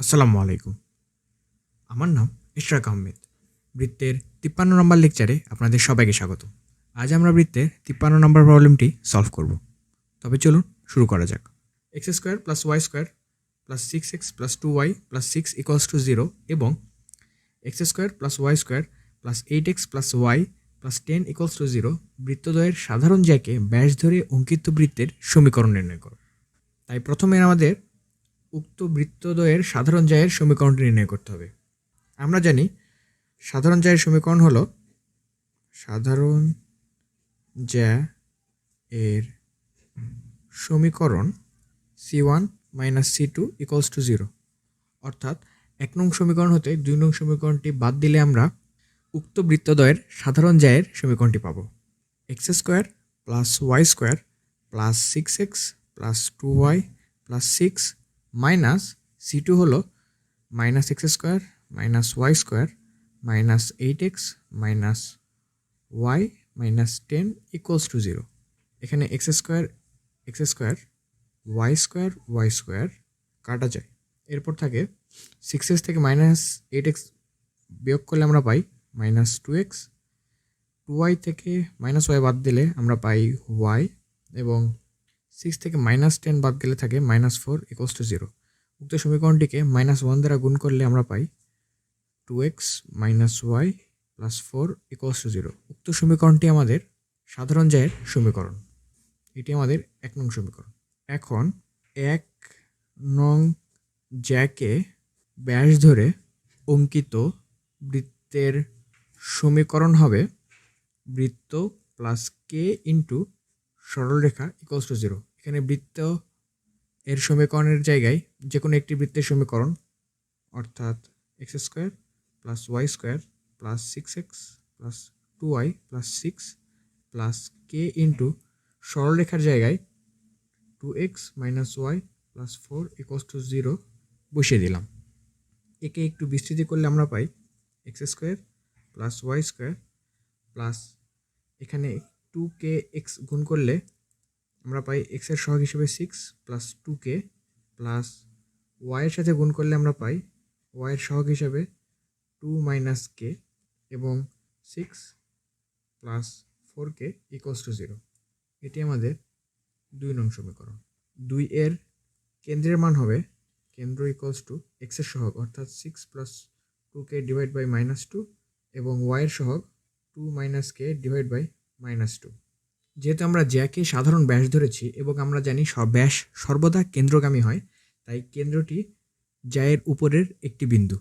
আসসালামু আলাইকুম। আমার নাম ইশরাক আহমেদ। বৃত্তের তিপ্পান্ন নম্বর লেকচারে আপনাদের সবাইকে স্বাগত। আজ আমরা বৃত্তের তিপ্পান্ন নম্বর প্রবলেমটি সলভ করব। তবে চলুন শুরু করা যাক। X square plus y square plus six x plus two y plus six equals to zero এবং x square plus y square plus eight x plus y plus ten equals to zero বৃত্তদ্বয়ের সাধারণ জ্যাকে ব্যাস ধরে অঙ্কিত বৃত্তের সমীকরণ নির্ণয় করো। তাই প্রথমে আমাদের উক্ত বৃত্তদ্বয়ের সাধারণ জায়ের সমীকরণটি নির্ণয় করতে হবে। আমরা জানি সাধারণ জায়ের সমীকরণ হলো সাধারণ জ্যা এর সমীকরণ C one minus C two equals to zero অর্থাৎ এক নং সমীকরণ হতে দুই নং সমীকরণটি বাদ দিলে আমরা উক্ত বৃত্তদ্বয়ের সাধারণ জায়ের সমীকরণটি পাবো। X square plus y square plus six x plus two y plus six minus C two হলো minus x square, minus y square, minus eight x, minus y, minus ten equals to zero এখানে x square x square, y square y square কাটা যায়। এরপর থাকে six x থেকে minus eight x বিয়োগ করলে আমরা পাই minus two x. Two y থেকে মাইনাস ওয়াই বাদ দিলে আমরা পাই ওয়াই এবং সিক্স থেকে মাইনাস টেন বাদ গেলে থাকে minus four equals to zero উক্ত সমীকরণটিকে মাইনাস ওয়ান দ্বারা গুণ করলে আমরা পাই two x minus y plus four equals to zero উক্ত সমীকরণটি আমাদের সাধারণ জায়ের সমীকরণ। এটি আমাদের এক নং সমীকরণ। এখন এক নং জ্যাকে ব্যাস ধরে অঙ্কিত বৃত্তের সমীকরণ হবে বৃত্ত প্লাস কে ইন্টু সরলরেখা ইকুয়ালস টু জিরো এখানে বৃত্ত এর সমীকরণের জায়গায় যে কোনো একটি বৃত্তের সমীকরণ, অর্থাৎ x square plus y square plus six x plus two y plus six plus k into সরলরেখার জায়গায় two x minus y plus four equals to zero বসিয়ে দিলাম। একে একটু বিস্তৃতি করলে আমরা পাই x square plus y square plus এখানে টু কে এক্স গুণ করলে আমরা পাই এক্সের সহগ হিসেবে six plus two k plus ওয়াইয়ের সাথে গুণ করলে আমরা পাই ওয়াইয়ের সহগ হিসেবে টু মাইনাস কে এবং six plus four k equals to zero এটি আমাদের দুই নং সমীকরণ। দুই এর কেন্দ্রের মান হবে কেন্দ্র ইকোয়ালস টু এক্সের সহগ, অর্থাৎ six plus two k divide by minus two এবং ওয়াইয়ের সহগ two minus k divide by minus two যেহেতু আমরা জ্যাকে সাধারণ ব্যাস ধরেছি এবং আমরা জানি ব্যাস সর্বদা কেন্দ্রগামী হয়, তাই কেন্দ্রটি জ্যায়ের উপরের একটি বিন্দু।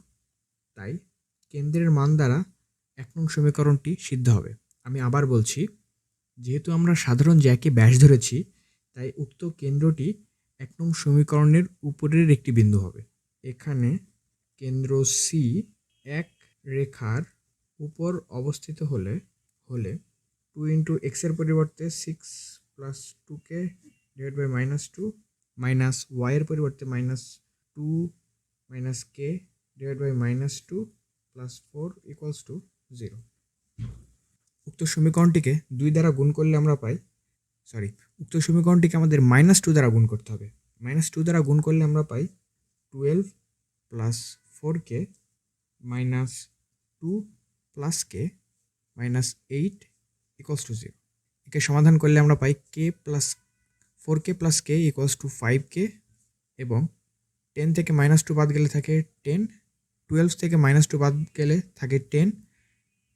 তাই কেন্দ্রের মান দ্বারা এক নং সমীকরণটি সিদ্ধ হবে। আমি আবার বলছি, যেহেতু আমরা সাধারণ জ্যাকে ব্যাস ধরেছি, তাই উক্ত কেন্দ্রটি এক নং সমীকরণের উপরের একটি বিন্দু হবে। এখানে কেন্দ্র সি এক রেখার উপর অবস্থিত হলে হলে টু ইন্টু এক্সের পরিবর্তে six plus two k divide by minus two minus ওয়াইয়ের পরিবর্তে minus two minus k divide by minus two plus four equals to zero উক্ত সমীকরণটিকে দুই দ্বারা গুণ করলে আমরা পাই সরি উক্ত সমীকরণটিকে আমাদের মাইনাস টু দ্বারা গুণ করতে হবে। মাইনাস টু দ্বারা গুণ করলে আমরা পাই twelve plus four k minus two plus k minus eight equals to zero একে সমাধান করলে আমরা পাই k plus four k plus k equals to five k এবং টেন থেকে মাইনাস টু বাদ গেলে থাকে টেন টুয়েলভ থেকে মাইনাস টু বাদ গেলে থাকে টেন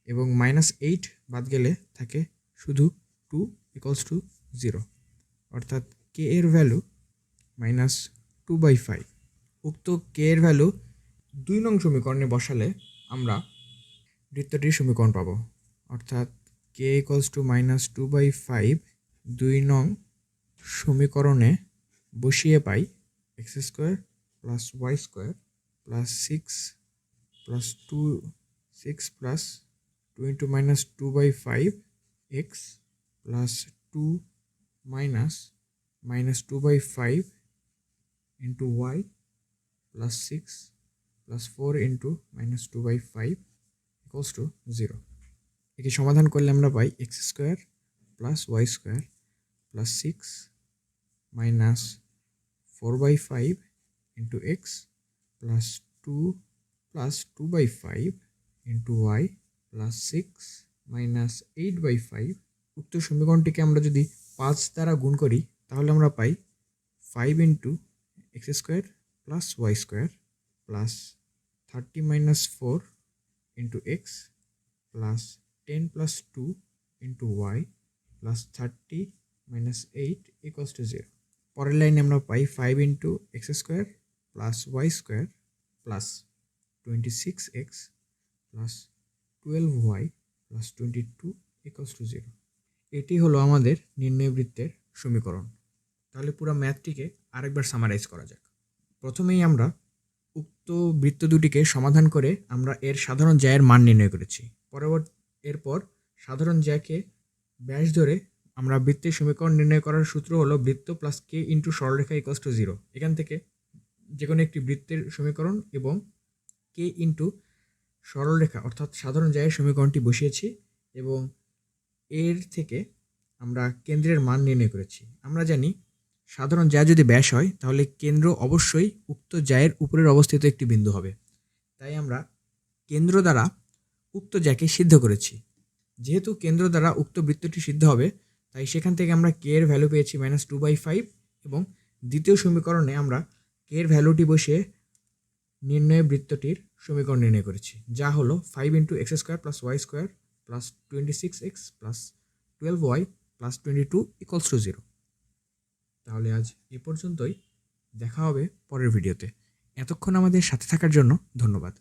এবং মাইনাস এইট বাদ গেলে থাকে শুধু টু ইকুয়ালস টু জিরো অর্থাৎ কে এর value minus two by five উক্ত কে এর ভ্যালু দুই নং সমীকরণে বসালে আমরা বৃত্তটির সমীকরণ পাবো। অর্থাৎ k equals to minus two by five দুই নং সমীকরণে বসিয়ে পাই x square plus y square plus six plus two six plus two into minus two by five x plus two minus minus two by five into y plus six plus four into minus two by five equals to zero একে সমাধান করলে আমরা পাই x square plus y square plus six minus four by five into x plus two plus two by five into y plus six minus eight by five. উক্ত সমীকরণটিকে আমরা যদি পাঁচ দ্বারা গুণ করি, তাহলে আমরা পাই five into x square plus y square plus thirty minus four into x plus ten plus two into y plus thirty minus eight equals to zero পরের লাইনে আমরা পাই five into x square plus y square plus twenty six x plus twelve y plus twenty two equals to zero এটি হলো আমাদের নির্ণয় বৃত্তের সমীকরণ। তাহলে পুরো ম্যাথটিকে আরেকবার সামারাইজ করা যাক। প্রথমেই আমরা উক্ত বৃত্ত দুটিকে সমাধান করে আমরা এর সাধারণ জ্যায়ের মান নির্ণয় করেছি। পরবর্তী এরপর সাধারণ জ্যাকে ব্যাস ধরে আমরা বৃত্তের সমীকরণ নির্ণয় করার সূত্র হলো বৃত্ত প্লাস কে ইন্টু সরলরেখা ইকস টু জিরো এখান থেকে যে কোনো একটি বৃত্তের সমীকরণ এবং কে ইন্টু সরলরেখা অর্থাৎ সাধারণ জ্যায়ের সমীকরণটি বসিয়েছি এবং এর থেকে আমরা কেন্দ্রের মান নির্ণয় করেছি। আমরা জানি সাধারণ জ্যা যদি ব্যাস হয়, তাহলে কেন্দ্র অবশ্যই উক্ত জ্যায়ের উপরের অবস্থিত একটি বিন্দু হবে। তাই আমরা কেন্দ্র দ্বারা উক্ত জ্যাকে সিদ্ধ করেছি। যেহেতু কেন্দ্র দ্বারা উক্ত বৃত্তটি সিদ্ধ হবে, তাই সেখান থেকে আমরা কে এর ভ্যালু পেয়েছি মাইনাস টু বাই ফাইভ এবং দ্বিতীয় সমীকরণে আমরা কে এর ভ্যালুটি বসিয়ে নির্ণয় বৃত্তটির সমীকরণ নির্ণয় করেছি, যা হলো five into x square plus y square plus twenty six x plus twelve y plus twenty two equals to zero তাহলে আজ এ পর্যন্তই, দেখা হবে পরের ভিডিওতে এতক্ষণ আমাদের সাথে থাকার জন্য ধন্যবাদ।